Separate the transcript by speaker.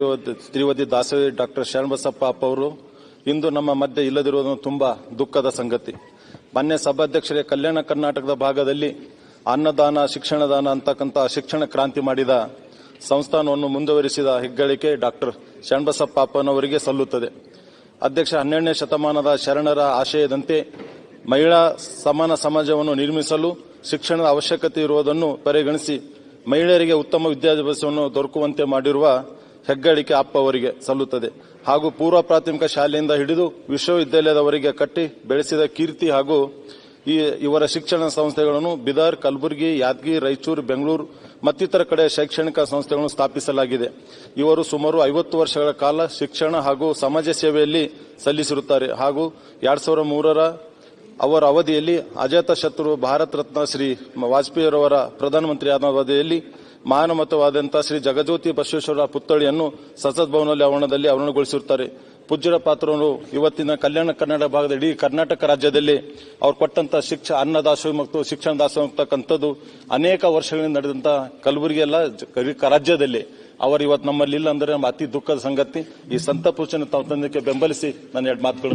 Speaker 1: ಶ್ರೀವತಿ ದಾಸವಿ doctor Sharanabasappa ಅಪ್ಪ ಅವರು ಇಂದು ನಮ್ಮ ಮಧ್ಯೆ ಇಲ್ಲದಿರುವುದು ತುಂಬಾ ದುಃಖದ ಸಂಗತಿ. ಮೊನ್ನೆ ಸಭಾಧ್ಯಕ್ಷರೇ ಕಲ್ಯಾಣ ಕರ್ನಾಟಕದ ಭಾಗದಲ್ಲಿ ಅನ್ನದಾನ, ಶಿಕ್ಷಣದಾನ ಅಂತಕ್ಕಂಥ ಶಿಕ್ಷಣ ಕ್ರಾಂತಿ ಮಾಡಿದ ಸಂಸ್ಥಾನವನ್ನು ಮುಂದುವರಿಸಿದ ಹೆಗ್ಗಳಿಕೆ ಡಾಕ್ಟರ್ ಶರಣಬಸಪ್ಪ ಅಪ್ಪನವರಿಗೆ ಸಲ್ಲುತ್ತದೆ. ಅಧ್ಯಕ್ಷ ಹನ್ನೆರಡನೇ ಶತಮಾನದ ಶರಣರ ಆಶಯದಂತೆ ಮಹಿಳಾ ಸಮಾನ ಸಮಾಜವನ್ನು ನಿರ್ಮಿಸಲು ಶಿಕ್ಷಣದ ಅವಶ್ಯಕತೆ ಇರುವುದನ್ನು ಪರಿಗಣಿಸಿ ಮಹಿಳೆಯರಿಗೆ ಉತ್ತಮ ವಿದ್ಯಾಭ್ಯಾಸವನ್ನು ದೊರಕುವಂತೆ ಮಾಡಿರುವ ಹೆಗ್ಗಳಿಕೆ ಅಪ್ಪ ಅವರಿಗೆ ಸಲ್ಲುತ್ತದೆ. ಹಾಗೂ ಪೂರ್ವ ಪ್ರಾಥಮಿಕ ಶಾಲೆಯಿಂದ ಹಿಡಿದು ವಿಶ್ವವಿದ್ಯಾಲಯದವರಿಗೆ ಕಟ್ಟಿ ಬೆಳೆಸಿದ ಕೀರ್ತಿ ಹಾಗೂ ಈ ಇವರ ಶಿಕ್ಷಣ ಸಂಸ್ಥೆಗಳನ್ನು ಬಿದರ್, ಕಲಬುರಗಿ ಯಾದಗಿರಿ ರಾಯಚೂರು, ಬೆಂಗಳೂರು ಮತ್ತಿತರ ಕಡೆ ಶೈಕ್ಷಣಿಕ ಸಂಸ್ಥೆಗಳನ್ನು ಸ್ಥಾಪಿಸಲಾಗಿದೆ. ಇವರು ಸುಮಾರು ಐವತ್ತು ವರ್ಷಗಳ ಕಾಲ ಶಿಕ್ಷಣ ಹಾಗೂ ಸಮಾಜ ಸೇವೆಯಲ್ಲಿ ಸಲ್ಲಿಸಿರುತ್ತಾರೆ. ಹಾಗೂ ಎರಡ್ ಸಾವಿರದ ಮೂರರ ಅವರ ಅವಧಿಯಲ್ಲಿ ಅಜಾತ ಶತ್ರು ಭಾರತ ರತ್ನ ಶ್ರೀ ವಾಜಪೇಯಿಯವರ ಪ್ರಧಾನಮಂತ್ರಿ ಅವಧಿಯಲ್ಲಿ ಮಾನವತವಾದಂತಹ ಶ್ರೀ ಜಗಜ್ಯೋತಿ ಬಸವೇಶ್ವರ ಪುತ್ಥಳಿಯನ್ನು ಸಂಸತ್ ಭವನದಲ್ಲಿ ಆವರಣದಲ್ಲಿ ಅವರಣಗೊಳಿಸಿರುತ್ತಾರೆ. ಪೂಜ್ಯರ ಪಾತ್ರವನ್ನು ಇವತ್ತಿನ ಕಲ್ಯಾಣ ಕರ್ನಾಟಕ ಭಾಗದ ಇಡೀ ಕರ್ನಾಟಕ ರಾಜ್ಯದಲ್ಲಿ ಅವ್ರು ಕೊಟ್ಟಂತ ಶಿಕ್ಷ ಅನ್ನದಾಸೋಹ ಮತ್ತು ಶಿಕ್ಷಣ ದಾಸೋಹಕ್ಕಂಥದ್ದು ಅನೇಕ ವರ್ಷಗಳಿಂದ ನಡೆದಂತ ಕಲಬುರಗಿ ಎಲ್ಲ ಜ- ಇಡೀ ರಾಜ್ಯದಲ್ಲಿ. ಅವರು ಇವತ್ತು ನಮ್ಮಲ್ಲಿ ಇಲ್ಲ ಅಂದ್ರೆ ನಮ್ಮ ಅತಿ ದುಃಖದ ಸಂಗತಿ. ಈ ಸಂತ ಪೂಜನ ತಾವು ತಂದಕ್ಕೆ ಬೆಂಬಲಿಸಿ ನನ್ನ ಎರಡು ಮಾತುಗಳು.